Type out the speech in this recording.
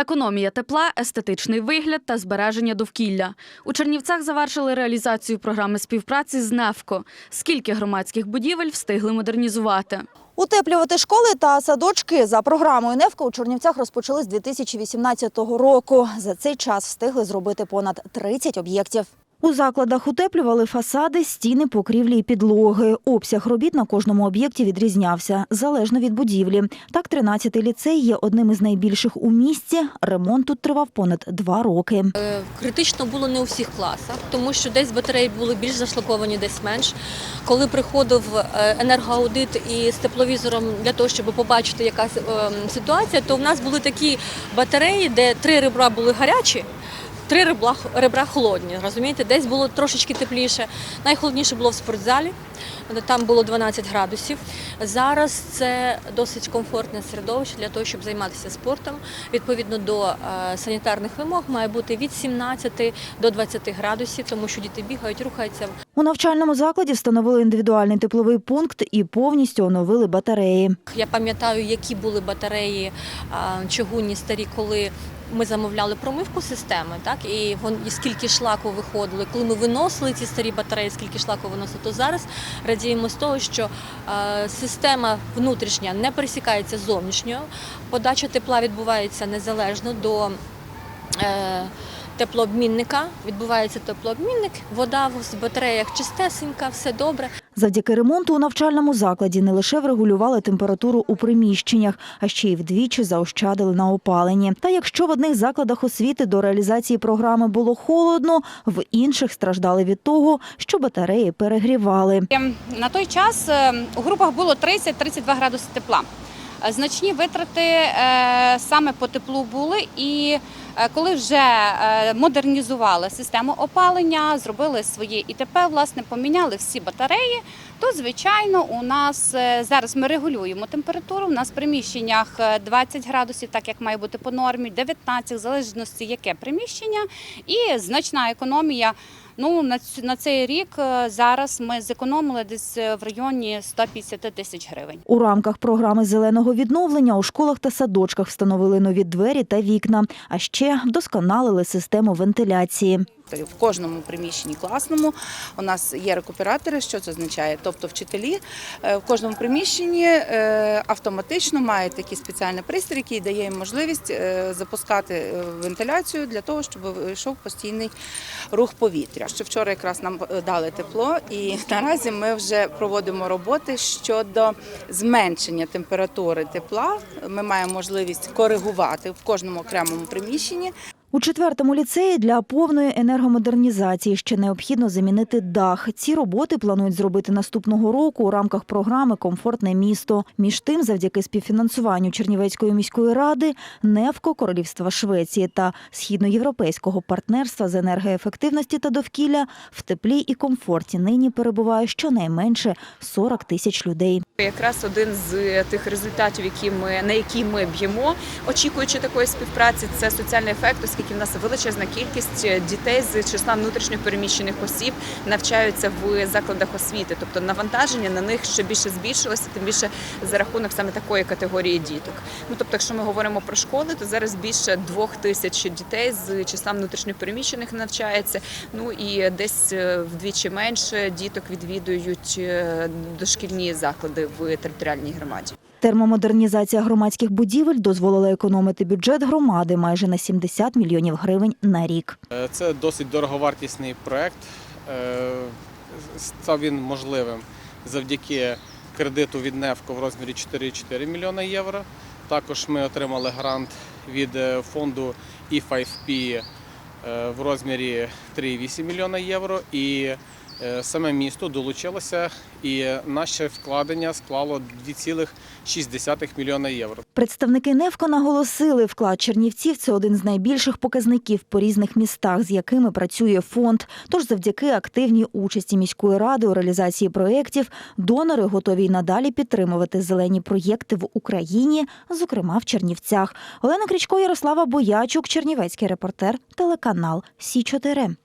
Економія тепла, естетичний вигляд та збереження довкілля. У Чернівцях завершили реалізацію програми співпраці з НЕФКО. Скільки громадських будівель встигли модернізувати? Утеплювати школи та садочки за програмою «Невка» у Чернівцях розпочали з 2018 року. За цей час встигли зробити понад 30 об'єктів. У закладах утеплювали фасади, стіни, покрівлі і підлоги. Обсяг робіт на кожному об'єкті відрізнявся, залежно від будівлі. Так, 13-й ліцей є одним із найбільших у місті. Ремонт тут тривав понад два роки. Е, Критично було не у всіх класах, тому що десь батареї були більш зашлаковані, десь менш. Коли приходив е, енергоаудит і з тепловізором для того, щоб побачити, яка е, ситуація, то в нас були такі батареї, де три ребра були гарячі. Три ребра, ребра холодні, розумієте, десь було трошечки тепліше. Найхолодніше було в спортзалі, там було 12 градусів. Зараз це досить комфортне середовище для того, щоб займатися спортом. Відповідно до е, санітарних вимог має бути від 17 до 20 градусів, тому що діти бігають, рухаються. У навчальному закладі встановили індивідуальний тепловий пункт і повністю оновили батареї. Я пам'ятаю, які були батареї чугунні старі, коли ми замовляли промивку системи, так і вон і скільки шлаку виходило. Коли ми виносили ці старі батареї, скільки шлаку виносили, то зараз радіємо з того, що е, система внутрішня не пересікається зовнішньою. Подача тепла відбувається незалежно до. Е, Теплообмінника відбувається теплообмінник, вода в батареях чистесенька, все добре. Завдяки ремонту у навчальному закладі не лише врегулювали температуру у приміщеннях, а ще й вдвічі заощадили на опаленні. Та якщо в одних закладах освіти до реалізації програми було холодно, в інших страждали від того, що батареї перегрівали. На той час е, у групах було 30-32 градуси тепла. Значні витрати е, саме по теплу були, і коли вже е, модернізували систему опалення, зробили своє ІТП, власне, поміняли всі батареї, то звичайно у нас е, зараз ми регулюємо температуру. У нас в приміщеннях е, 20 градусів, так як має бути по нормі, 19, в залежності яке приміщення, і значна економія. Ну на на цей рік е, зараз ми зекономили десь е, в районі 150 тисяч гривень. У рамках програми зеленого відновлення у школах та садочках встановили нові двері та вікна, а ще вдосконалили систему вентиляції. В кожному приміщенні класному у нас є рекуператори. Що це означає? Тобто вчителі е, в кожному приміщенні е, автоматично мають такий спеціальний пристрій, який дає їм можливість е, запускати вентиляцію для того, щоб йшов постійний рух повітря. Що вчора якраз нам дали тепло, і наразі ми вже проводимо роботи щодо зменшення температури тепла. Ми маємо можливість коригувати в кожному окремому приміщенні. У четвертому ліцеї для повної енергомодернізації ще необхідно замінити дах. Ці роботи планують зробити наступного року у рамках програми Комфортне місто. Між тим, завдяки співфінансуванню Чернівецької міської ради, НЕВКО Королівства Швеції та східноєвропейського партнерства з енергоефективності та довкілля в теплі і комфорті нині перебуває щонайменше 40 тисяч людей. Якраз один з тих результатів, які ми на які ми б'ємо, очікуючи такої співпраці, це соціальний ефект, оскільки в нас величезна кількість дітей з числа внутрішньо переміщених осіб навчаються в закладах освіти. Тобто навантаження на них ще більше збільшилося, тим більше за рахунок саме такої категорії діток. Ну тобто, якщо ми говоримо про школи, то зараз більше двох тисяч дітей з числа внутрішньо переміщених навчається. Ну і десь е, вдвічі менше діток відвідують е, дошкільні заклади в територіальній громаді. Термомодернізація громадських будівель дозволила економити бюджет громади майже на 70 мільйонів гривень на рік. Е, Це досить дороговартісний проект. Е, Став він можливим завдяки кредиту від НЕФКО в розмірі 4,4 мільйона євро. Також ми отримали грант від е, фонду E5P е, в розмірі 3,8 мільйона євро. І саме місто долучилося, і наше вкладення склало 2,6 мільйона євро. Представники НЕФКО наголосили, вклад чернівців це один з найбільших показників по різних містах, з якими працює фонд. Тож, завдяки активній участі міської ради у реалізації проєктів, донори готові й надалі підтримувати зелені проєкти в Україні, зокрема в Чернівцях. Олена Крічко, Ярослава Боячук, Чернівецький репортер, телеканал Сі 4